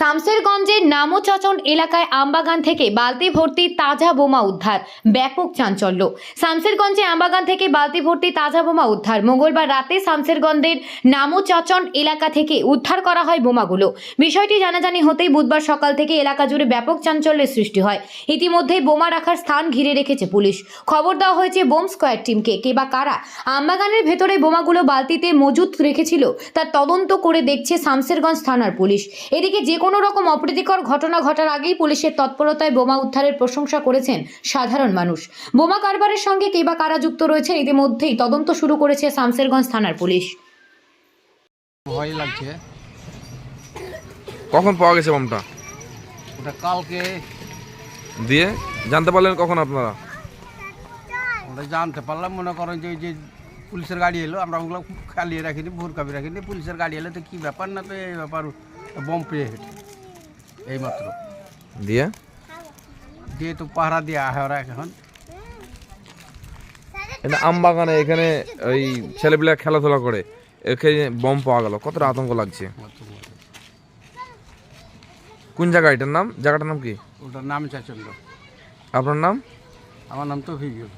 শামসেরগঞ্জের নামোচাচন এলাকায় আমবাগান থেকে বালতি ভর্তি তাজা বোমা উদ্ধার। ব্যাপক চাঞ্চল্য। শামসেরগঞ্জে আমবাগান থেকে বালতি ভর্তি তাজা বোমা উদ্ধার। মঙ্গলবার রাতে শামসেরগঞ্জের নামোচাচন এলাকা থেকে উদ্ধার করা হয় বোমাগুলো। বিষয়টি জানাজানি হতেই বুধবার সকাল থেকে এলাকা জুড়ে ব্যাপক চাঞ্চল্যের সৃষ্টি হয়। ইতিমধ্যেই বোমা রাখার স্থান ঘিরে রেখেছে পুলিশ। খবর দেওয়া হয়েছে বোম স্কোয়াড টিমকে। কে বা কারা আমবাগানের ভেতরে বোমাগুলো বালতিতে মজুত রেখেছিল তার তদন্ত করে দেখছে শামসেরগঞ্জ থানার পুলিশ। এদিকে যে কোনো রকম অপ্রীতিকর ঘটনা ঘটার আগেই পুলিশের তৎপরতায় বোমা উদ্ধারের প্রশংসা করেছেন সাধারণ মানুষ। বোমা কারবারের সঙ্গে কে বা কারা যুক্ত রয়েছে ইতিমধ্যেই তদন্ত শুরু করেছে শামসেরগঞ্জ থানার পুলিশ। ভয় লাগছে। কখন পাওয়া গেছে বোমটা? ওটা কালকে। দিয়ে জানতে পারলেন কখন আপনারা? ওটা জানতে পারলাম মনে করেন যে ওই যে পুলিশের গাড়ি এলো আমরা ওগুলো খালিয়ে রাখিনি ভোর কাপি রাখিনি। পুলিশের গাড়ি এলো তো কী ব্যাপার না তো এই ব্যাপার বম পেয়ে হেঁটে এইমাত্র। দিয়ে? দিয়ে তো পাহারা দেওয়া হয় ওরা এখন। এটা আমবাগানে এখানে ওই ছেলেপিলা খেলাধুলা করে। এখানে বম পাওয়া গেল কতটা আতঙ্ক লাগছে? কোন জায়গা এটার নাম? জায়গাটার নাম কি? ওটার নাম চাচন্দ্র। আপনার নাম? আমার নাম তো ভিগিও